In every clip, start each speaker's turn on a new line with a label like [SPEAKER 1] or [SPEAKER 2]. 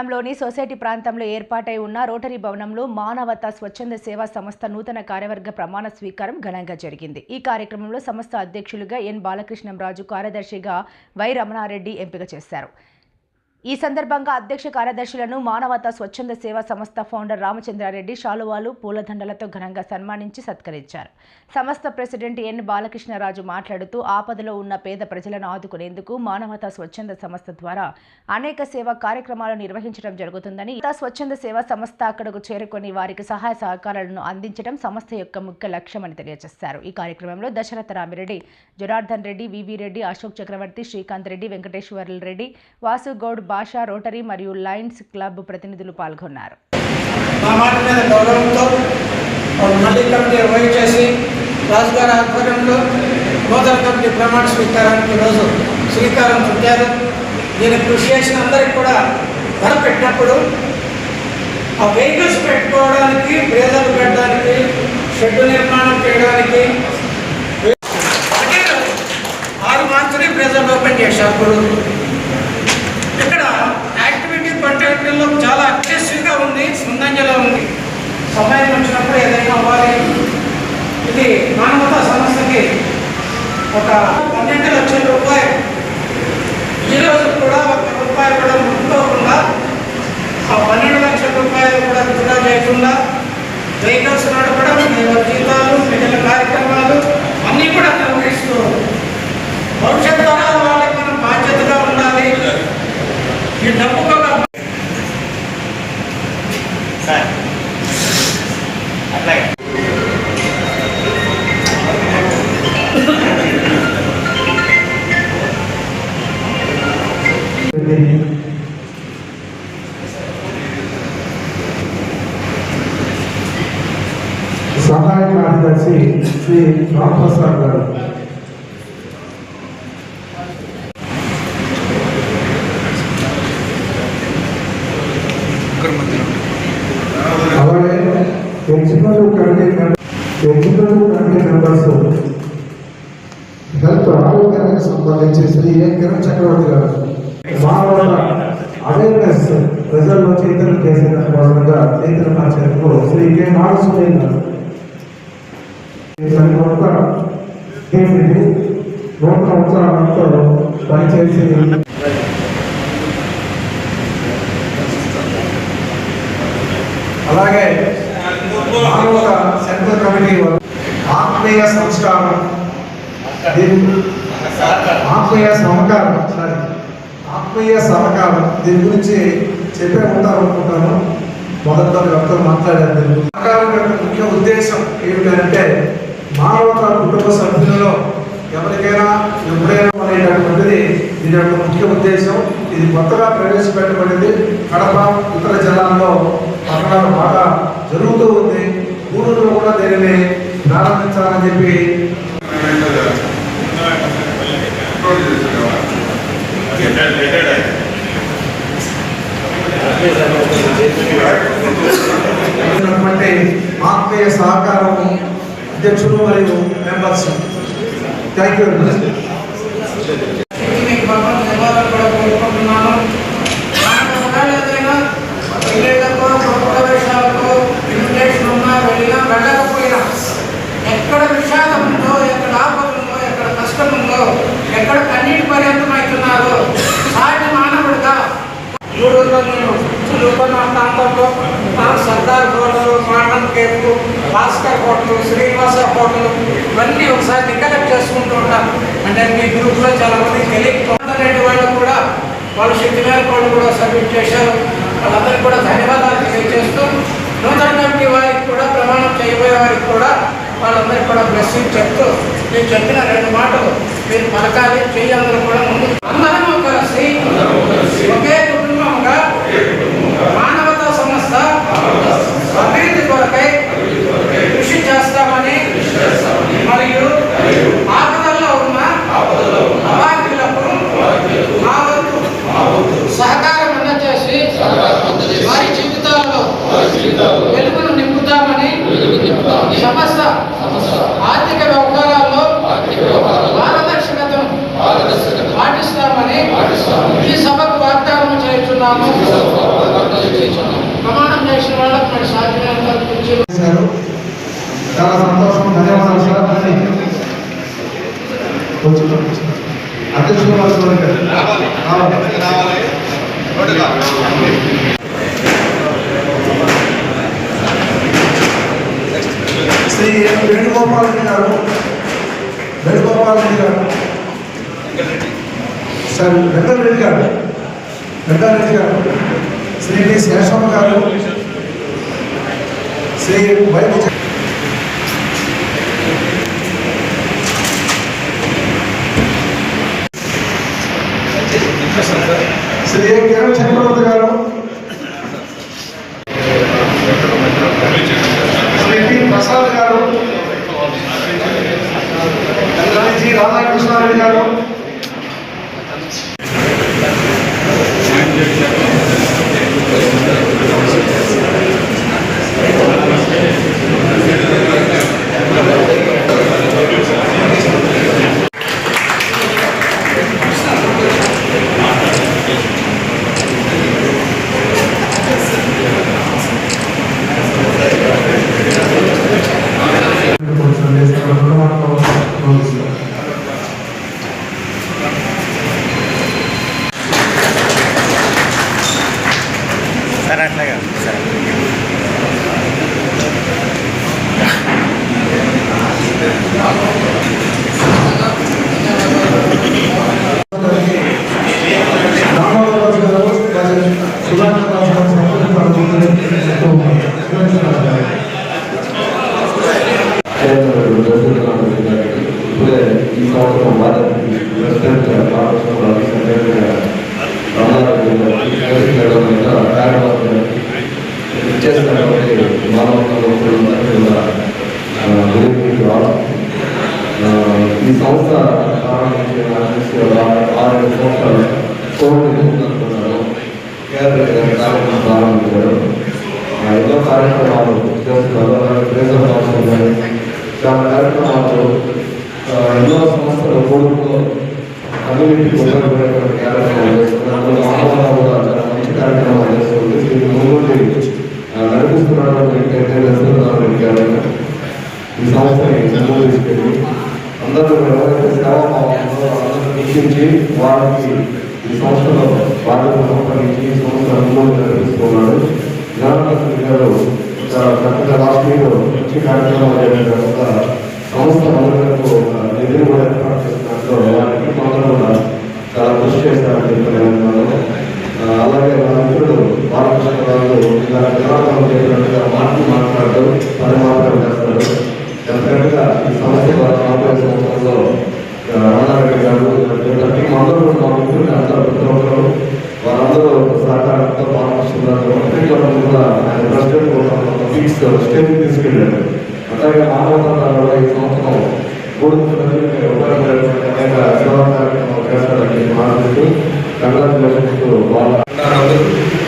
[SPEAKER 1] పట్టణంలోని సొసైటీ ప్రాంతంలో ఏర్పాటై ఉన్న రోటరీ భవనంలో మానవతా స్వచ్ఛంద సేవా సంస్థ నూతన కార్యవర్గ ప్రమాణ స్వీకారం ఘనంగా జరిగింది. ఈ కార్యక్రమంలో సంస్థ అధ్యక్షులుగా ఎన్ బాలకృష్ణంరాజు కార్యదర్శిగా వై రమణారెడ్డి ఎంపిక చేశారు. ఈ సందర్భంగా అధ్యక్ష కార్యదర్శులను మానవతా స్వచ్ఛంద సేవా సంస్థ ఫౌండర్ రామచంద్రారెడ్డి శాలువాలు పూలదండలతో ఘనంగా సన్మానించి సత్కరించారు. సంస్థ ప్రెసిడెంట్ ఎన్ బాలకృష్ణరాజు మాట్లాడుతూ ఆపదలో ఉన్న పేద ప్రజలను ఆదుకునేందుకు మానవతా స్వచ్ఛంద సంస్థ ద్వారా అనేక సేవా కార్యక్రమాలు నిర్వహించడం జరుగుతుందని స్వచ్ఛంద సేవా సంస్థ అక్కడకు చేరుకొని వారికి సహాయ సహకారాలను అందించడం సంస్థ యొక్క ముఖ్య లక్ష్యమని తెలియజేశారు. ఈ కార్యక్రమంలో దశరథ రామిరెడ్డి జనార్దన్ రెడ్డి వివి రెడ్డి అశోక్ చక్రవర్తి శ్రీకాంత్ రెడ్డి వెంకటేశ్వర్ల రెడ్డి వాసుగౌడ్ భాషా రోటరీ మరియు లయన్స్ క్లబ్ ప్రతినిధులు పాల్గొన్నారు.
[SPEAKER 2] మా మాట గౌరవంతో మళ్ళీ కమిటీ వైట్ చేసి రాజుగారి ఆధ్వర్యంలో నూతన కమిటీ ప్రమాణ స్వీకారానికి రోజు శ్రీకారం చుట్టారు. దీనికి కృషి చేసిన అందరికి కూడా ధర పెట్టినప్పుడు ఆ వెహికల్స్ పెట్టుకోవడానికి పేదలు పెట్టడానికి షెడ్ నిర్మాణం చేయడానికి ఆరు మాత్రమే ప్రెజెంట్ ఓపెన్ చేశారు. ఇప్పుడు ఇక్కడ యాక్టివిటీ కంటెంట్లో చాలా అగ్రెసివ్గా ఉంది ముందంజలో ఉంది. సమయం వచ్చినప్పుడు ఏదైనా అవ్వాలి. ఇది మానవతా సంస్థకి ఒక పన్నెండు లక్షల రూపాయలు. ఈరోజు కూడా ఒక రూపాయి కూడా ముందుకోకుండా ఆ పన్నెండు లక్షల రూపాయలు కూడా వృధా చేయకుండా వెహికల్స్ నడపడం వాళ్ళ జీతాలు ప్రజల కార్యక్రమాలు అన్నీ కూడా నిర్వహిస్తూ భవిష్యత్ తరాల వాళ్ళకి మనం బాధ్యతగా ఉండాలి ఈ డబ్బు కూడా
[SPEAKER 3] సార్ అట్లాగే
[SPEAKER 4] సహాయ కార్యదర్శి శ్రీ రామప్రసాద్ గారు. Executive committee executive committee members health ఆరోగ్యానికి సంబంధించి శ్రీ కిరణ్ చక్రవర్తి గారు. మానవ అవేర్నెస్ ప్రజల్లో చైతన్యం చేసే భాగంగా చైతన్య పరిచయంలో శ్రీ కె. నాగసునీల్ గారు. నూతన పనిచేసి అలాగే మానవ సెంట్రల్ కమిటీ వారు ఆత్మీయ సంస్కారం. దీని ఆత్మీయ సమకారం సారీ ఆత్మీయ సహకారం దీని గురించి చెప్పే ఉంటారు అనుకుంటాను. మొదట్లో ఎవరితో మాట్లాడారు దీని గురించి. సహకారం యొక్క ముఖ్య ఉద్దేశం ఏమిటంటే మానవత కుటుంబ సభ్యులలో ఎవరికైనా ఎప్పుడైనా అనేటటువంటిది దీని యొక్క ముఖ్య ఉద్దేశం. ఇది కొత్తగా ప్రవేశపెట్టబడింది. కడప ఇతర జిల్లాల్లో పట్టణాలు బాగా జరుగుతూ ఉంది. గూడూరులో కూడా దీనిని ప్రారంభించాలని చెప్పి ఉన్నటువంటి ఆత్మీయ సహకారం అధ్యక్షులు మరియు members. Thank you very much
[SPEAKER 2] మీకు బాగా ధన్యవాదాలు కూడా కోరుకుంటున్నాను నాకు ఒకవేళ ఏదైనా పెళ్ళిళ్ళకో గృహప్రవేశాలకో ఇన్విటేషన్ ఉన్నా వెళ్ళినా వెళ్ళకపోయినా ఎక్కడ విషాదం ఉందో ఎక్కడ ఆపద ఉందో ఎక్కడ కష్టం ఉందో ఎక్కడ కన్నీటి పర్యంతం అవుతున్నారు సాటి మానవుడుగా గూడూరులో నేను ప్రాంతంలో సర్దార్ హోటల్ మాటన్ కేపు భాస్కర్ హోటల్ శ్రీనివాస హోటల్ ఇవన్నీ ఒకసారి రికలెక్ట్ చేసుకుంటూ ఉంటాను అంటే మీ గ్రూప్లో చాలా మంది తెలియకపోతే వాళ్ళు కూడా వాళ్ళు శక్తి మేరకు వాళ్ళు కూడా సబ్మిట్ చేశారు. వాళ్ళందరికీ కూడా ధన్యవాదాలు తెలియజేస్తూ నూతన కమిటీ వారికి కూడా ప్రమాణం చేయబోయే వారికి కూడా వాళ్ళందరికీ కూడా బ్లెస్సింగ్ చెప్తూ నేను చెప్పిన రెండు మాటలు. మీరు పలకాలి చెయ్యి అందరూ కూడా ముందు అందరం కలిసి ఒకే కుటుంబంగా మానవతా సంస్థ అభివృద్ధి కొరకై కృషి చేస్తామని మరియు ఆపదల్లో ఉన్న అవాంతులకు మా వంతు సహకారం అందజేసి వారి జీవితాల్లో వెలుగును నింపుతామని సమస్త ఆర్థిక పారదర్శకతను ప్రమాణం చేసిన వాళ్ళకి మరి సాధ్యమైనంత
[SPEAKER 4] చాలా సంతోషం. ధన్యవాదాలు సార్. అని కొంచెం అధ్యక్షులు చూడండి. రావాలి. శ్రీ వేణుగోపాల్ రెడ్డి గారు. వేణుగోపాల్ రెడ్డి గారు. సార్ వెంకటరెడ్డి గారు. వెంకటరెడ్డి గారు శ్రీ డి శేషమ్మ గారు శ్రీ వై విజయ శ్రీ ఏ కిరణ్ చక్రవర్తి గారు శ్రీ టి ప్రసాద్ గారు శ్రీ జి రాధాకృష్ణారెడ్డి గారు కొంచెం చేస్తారు రెండు మాటలు నోటిస్తారు
[SPEAKER 3] సరే అట్లాగా సరే
[SPEAKER 4] రామారావు గారు మరియు సుధాకర్ రాజు గారు సంప్రదించారు
[SPEAKER 5] ఇప్పుడే ఈ సంవత్సరం భారత్ ప్రెసిడెంట్ రామకృష్ణ రాజు సెక్రటరీ రామారావు గారు కార్యక్రమం ఇచ్చేసినటువంటి మానవ ఈ సంస్థ ప్రారంభించిన ఆరు ఏడు సంవత్సరాలు కోవిడ్ అనుకున్నారు కేఆర్ రెడ్డి గారు కార్యక్రమం ప్రారంభించారు ఆ, ఎన్నో కార్యక్రమాలు చేస్తున్నారు ప్రేసర్ సంవత్సరం కానీ చాలా కార్యక్రమాలు ఆ, ఎన్నో సంస్థలు కోవిడ్లో కమ్యూనిటీకి ఉపయోగపడేటువంటి కార్యక్రమాలు చేస్తున్నారు అందులో మానవరావు కూడా చాలా మంచి కార్యక్రమాలు చేస్తుంది దీని ముందుండి ఆ, నడిపిస్తున్నటువంటి ఏంటంటే వెళ్తున్నారు గారు ఈ సంస్థని ముందుకు తీసుకెళ్ళి అందరూ ఎవరైతే సేవాభావం ఉందో అందరూ గుర్తించి వారికి ఈ సంస్థలో బాధ్యత సంపాదించి ఈ సంస్థ ముందు నడిపిస్తున్నాడు జ్ఞానలక్ష్మి గారు చాలా చక్కగా లాస్ట్ ఇయర్ మంచి కార్యక్రమం చేయడం తర్వాత సంస్థ మొదలకు నిధులు కూడా ఏర్పాటు చేసినట్లు వారికి మొదలు కూడా చాలా కృషి చేశారని చెప్పి నేను విన్నాను. ఆ, అలాగే నా మిత్రుడు బాలకృష్ణరావు ఇలా విరామం చేసినట్టుగా మాటలు మాట్లాడుతూ పని మాత్రం చేస్తాడు డెఫినెట్గా ఈ సంస్థ ద్వారా రాబోయే సంవత్సరంలో ఆ, రామారెడ్డి గారు ప్రతి అందరూ కూడా మా మిత్రులు అందరూ ప్రతి ఒక్కరు వారందరూ సహకారంతో బాలకృష్ణరావు ప్రతి కూడా ఆయన ప్రెసిడెంట్ ఫీక్స్ స్టేజ్ తీసుకెళ్ళారు అట్లాగే మానవతాలో ఈ సంవత్సరం మూడు ప్రజలకు ఉపయోగపడేటువంటి అనేక సేవా కార్యక్రమాలు చేస్తారని మాట్లాడుతూ కంగ్రాచులేషన్స్ వాళ్ళ
[SPEAKER 6] ఉంటారు అందరూ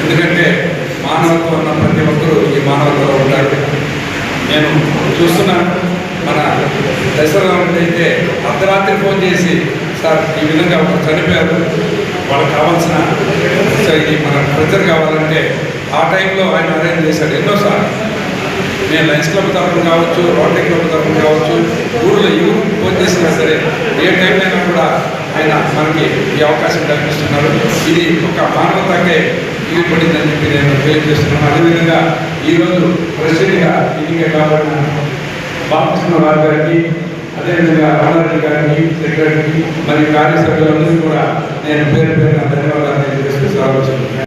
[SPEAKER 6] ఎందుకంటే మానవత్వం ఉన్న ప్రతి ఒక్కరూ ఈ మానవతలో ఉంటారు నేను చూస్తున్నాను మన దసరా అయితే అర్ధరాత్రి ఫోన్ చేసి సార్ ఈ విధంగా ఒకరు చనిపోయారు. వాళ్ళకి కావాల్సిన ఇది మన ప్రెజర్ కావాలంటే ఆ టైంలో ఆయన అరేంజ్ చేశాడు. ఎన్నోసార్లు నేను లైన్స్ క్లబ్ తరఫున కావచ్చు రోటరీ క్లబ్ తరఫున కావచ్చు ఊళ్ళో ఎవరు ఫోన్ చేసినా సరే ఏ టైం అయినా కూడా ఆయన మనకి ఈ అవకాశం కల్పిస్తున్నారు. ఇది ఒక మానవతకే ఏర్పడిందని చెప్పి నేను తెలియజేస్తున్నాను. అదేవిధంగా ఈరోజు ప్రెసిడెంట్గా ఎన్నిక కాబడిన బాలకృష్ణరావు గారికి అదేవిధంగా రామారెడ్డి గారికి సెక్రటరీకి మరియు కార్యసభ్యులందరికీ కూడా నేను పేరు పేరున ధన్యవాదాలు తెలియజేస్తూ స్వాగతిస్తున్నాను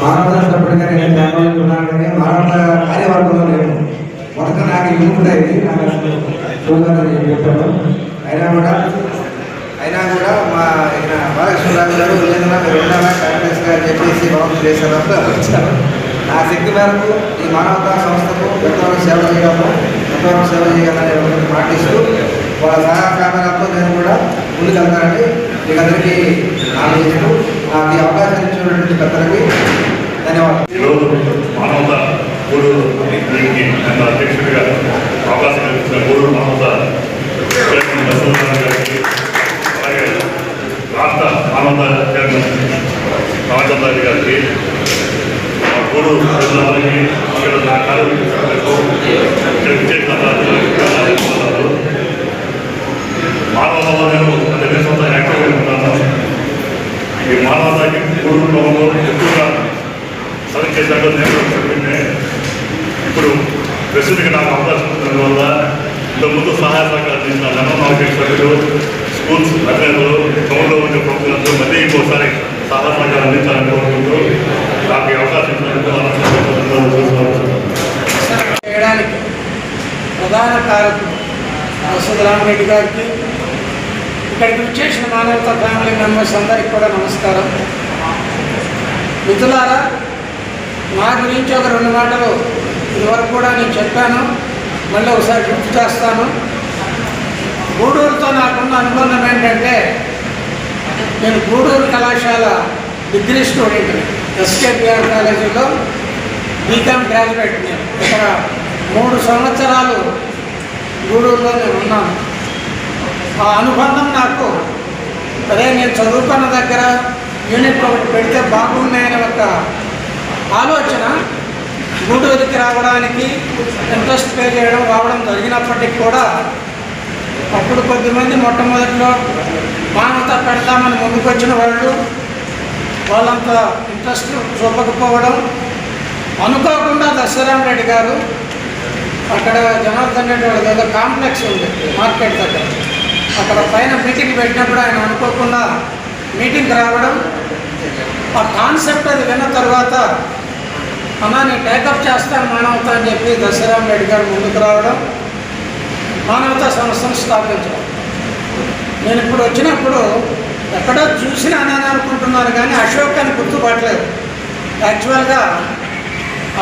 [SPEAKER 4] మానవతప్పటిగా నేను జాగ్రత్తన్నాను కానీ మానవ కార్యవర్గంలో లేను మొదట నాకు ఇల్లు ఉండేది చూడాలని చెప్పాను అయినా కూడా అయినా కూడా మా ఆయన బాలకృష్ణరాజు గారు లేదన్నా మీరు ఉండాలా కాంగ్రెస్ గారు చెప్పేసి బాబు చేశారంతా వచ్చారు నా శక్తి మేరకు ఈ మానవతా సంస్థకు ఎంతవరకు సేవ చేయగలను ఎంతవరకు సేవ చేయాలని పాటిస్తూ వాళ్ళ సహకారాలతో నేను కూడా ముందుకెళ్తానండి మీకు అందరికీ హామీ నాకు ఈ అవకాశం ఇచ్చినటువంటి పెద్దలకి ధన్యవాదాలు.
[SPEAKER 7] ఈరోజు మానవత మూడు దీనికి నన్ను అధ్యక్షుడిగా అవకాశం కల్పించిన మూడు మానవత గారికి ఆనందాన్ని చైర్మన్ రామచంద్రారెడ్డి గారికి మా గూడు ప్రజలందరికీ ఇక్కడ నా కార్యక్రమకు మానవ నేను ఎన్ని సొంత యాక్టివ్గా ఉన్నాను ఈ మానవతాకి కుటుంబంలో ఎక్కువగా సరిగ్గా చేశాక నేను చెప్పింది ఇప్పుడు ప్రస్తుతికి నాకు అవకాశం ఉండడం వల్ల ఇంతకుముందు సహాయ సహకారం చేసిన నాకు సభ్యులు స్కూల్స్ అధినేతలు టౌన్లో ఉండే ప్రముఖులందరూ మళ్ళీ ఇంకోసారి సహాయ సహకారం అందించాలని కోరుకుంటూ నాకు అవకాశం ఇచ్చినందుకు
[SPEAKER 2] చేయడానికి ప్రధాన కారకులు వసంత రామరెడ్డి గారికి ఇక్కడికి విచ్చేసిన మానవత ఫ్యామిలీ మెంబర్స్ అందరికీ కూడా నమస్కారం. మిత్రులారా నా గురించి ఒక రెండు మాటలు ఇదివరకు కూడా నేను చెప్పాను. మళ్ళీ ఒకసారి గుర్తు చేస్తాను. గూడూరుతో నాకున్న అనుబంధం ఏంటంటే నేను గూడూరు కళాశాల డిగ్రీ స్టూడెంట్. ఎస్కేపిఆర్ కాలేజీలో బీకామ్ గ్రాడ్యుయేట్ నేను. ఇక్కడ మూడు సంవత్సరాలు గూడూరులో నేను ఉన్నాను. ఆ అనుబంధం నాకు. అదే నేను చదువుకున్న దగ్గర యూనిట్ ఒకటి పెడితే బాగున్నాయనే ఒక ఆలోచన గూడూరుకి రావడానికి ఇంట్రెస్ట్ పే చేయడం రావడం జరిగినప్పటికీ కూడా అప్పుడు కొద్దిమంది మొట్టమొదటిలో మానవత పెడతామని ముందుకు వచ్చిన వాళ్ళు వాళ్ళంత ఇంట్రెస్ట్ చూపకపోవడం అనుకోకుండా దశరామ్ రెడ్డి గారు అక్కడ జనార్దన్ రెడ్డి వాళ్ళ ఏదో కాంప్లెక్స్ ఉంది మార్కెట్ దగ్గర. అక్కడ పైన మీటింగ్ పెట్టినప్పుడు ఆయన అనుకోకుండా మీటింగ్ రావడం ఆ కాన్సెప్ట్ అది విన్న తర్వాత అన్నా నేను టేకప్ చేస్తాను మానవత అని చెప్పి దశరామ్ రెడ్డి గారు ముందుకు రావడం మానవతా సంస్థను స్థాపించడం నేను ఇప్పుడు వచ్చినప్పుడు ఎక్కడో చూసినానని అనుకుంటున్నాను కానీ అశోక్ అని గుర్తుపట్టలేదు. యాక్చువల్గా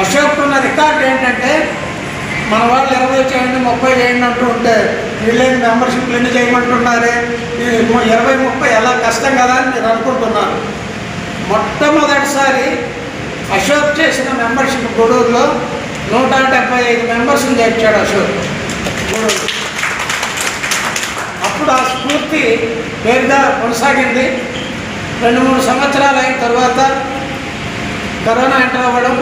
[SPEAKER 2] అశోక్ ఉన్న రికార్డ్ ఏంటంటే మన వాళ్ళు ఇరవై చేయండి ముప్పై చేయండి అంటూ ఉంటే వీళ్ళేది మెంబర్షిప్లు ఎన్ని చేయమంటున్నారే? ఇరవై ముప్పై ఎలా కష్టం కదా అని నేను అనుకుంటున్నాను. మొట్టమొదటిసారి అశోక్ చేసిన మెంబర్షిప్ గూడూరులో నూట డెబ్బై ఐదు మెంబర్స్ని చేర్చాడు అశోక్. అప్పుడు ఆ స్ఫూర్తి పేరుగా కొనసాగింది. రెండు మూడు సంవత్సరాలు అయిన తర్వాత కరోనా ఎంటర్ అవ్వడం.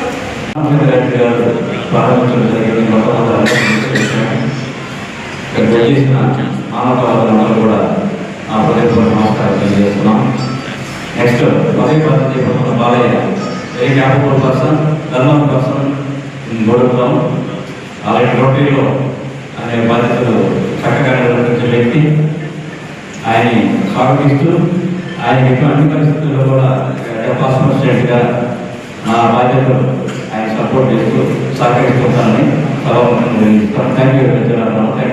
[SPEAKER 8] చేసిన కూడా ఆ హృదయపూర్వక నమస్కారం తెలియజేస్తున్నాం. నెక్స్ట్ అదే పద్ధతి బాలయ్య వెరీ క్యాపబుల్ పర్సన్ ధర్మం పర్సన్ గొడవలో అలాంటి అనే బాధ్యతలు చక్కగా నిర్వహించే వ్యక్తి ఆయన్ని స్వాగతిస్తూ ఆయన అన్ని పరిస్థితుల్లో కూడా డెపాసిట్ స్టేట్గా నా బాధ్యతలు ఆయన సపోర్ట్ చేస్తూ సహకరిస్తుంటానని సభాపతి థ్యాంక్ యూ థ్యాంక్ యూ